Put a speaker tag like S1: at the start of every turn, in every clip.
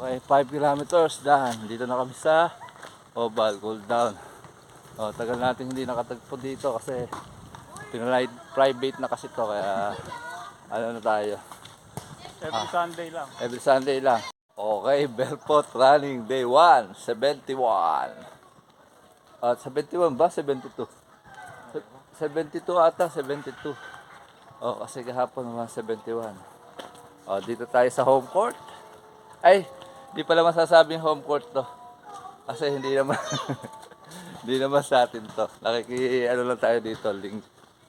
S1: Okay, 5 kilometers done. Dito na kami sa Oval, cool down. O, tagal natin hindi nakatagpo dito kasi pinalide private na kasi to kaya ano na tayo.
S2: Every Sunday lang.
S1: Every Sunday lang. Okay, Belpot running day 1, 71. At 71 ba? 72. Se- 72 ata, 72. Oh, kasi kahapon naman 71. Oh, dito tayo sa home court. Ay, di pala masasabing home court to. Kasi hindi naman hindi naman sa atin to. Nakiki ano lang tayo dito, link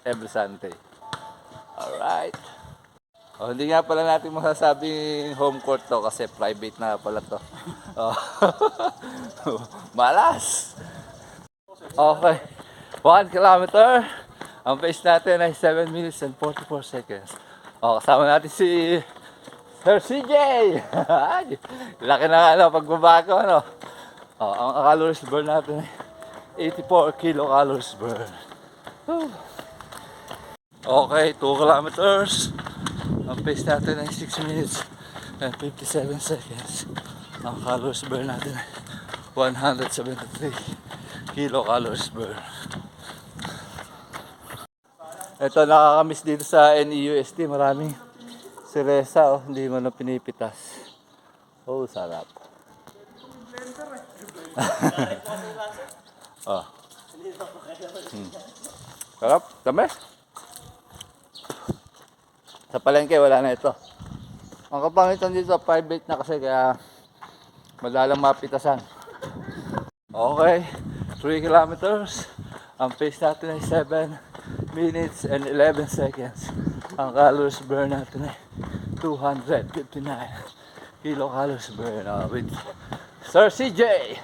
S1: every Sunday. Alright. Oh, hindi nga pala natin masasabing home court to kasi private na pala to. Oh. Malas! Okay. 1 kilometer. Ang pace natin ay 7 minutes and 44 seconds. Oh, kasama natin si Sir CJ! Laki na ano, pagbabago ano. Oh, ang calories burn natin ay 84 kilocalories burn. Whew. Okay, 2 kilometers. Ang pace natin ay 6 minutes and 57 seconds. Ang calories burn natin ay 173 kilocalories burn. Ito nakakamiss dito sa NEUST. Maraming siresa oh, hindi mo na pinipitas. Oh, sarap. oh. Hmm. Sarap, tamis. Sa palengke, wala na ito. Ang kapangitan dito, private na kasi kaya madalang mapitasan. Okay, 3 kilometers. Ang pace natin ay 7 minutes and 11 seconds. Ang calories burn natin ay 259 kilocalories burn uh, with Sir CJ.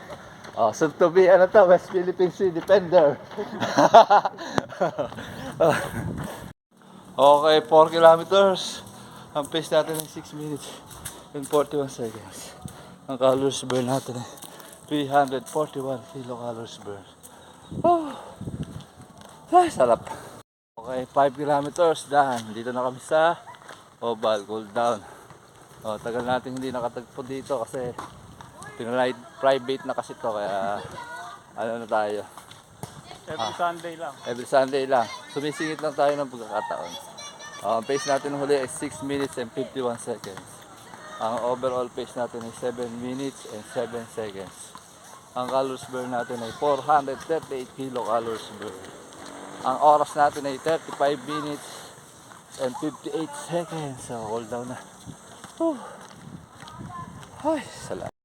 S1: Oh, soon to be ano to, West Philippine Sea Defender. Okay, 4 kilometers. Ang pace natin ay 6 minutes and 41 seconds. Ang calories burn natin ay 341 kilocalories burn. Oh. Ay, sarap. Okay, 5 kilometers done. Dito na kami sa Oval, cool down. Oh, tagal natin hindi nakatagpo dito kasi pinalide private na kasi to kaya ano na tayo.
S2: Every Sunday lang.
S1: Every Sunday lang. Sumisingit lang tayo ng pagkakataon. Uh, ang pace natin huli ay 6 minutes and 51 seconds. Ang overall pace natin ay 7 minutes and 7 seconds. Ang calories burn natin ay 438 kilocalories burn. Ang oras natin ay 35 minutes and 58 seconds. So, hold down na. Whew. Ay, salamat.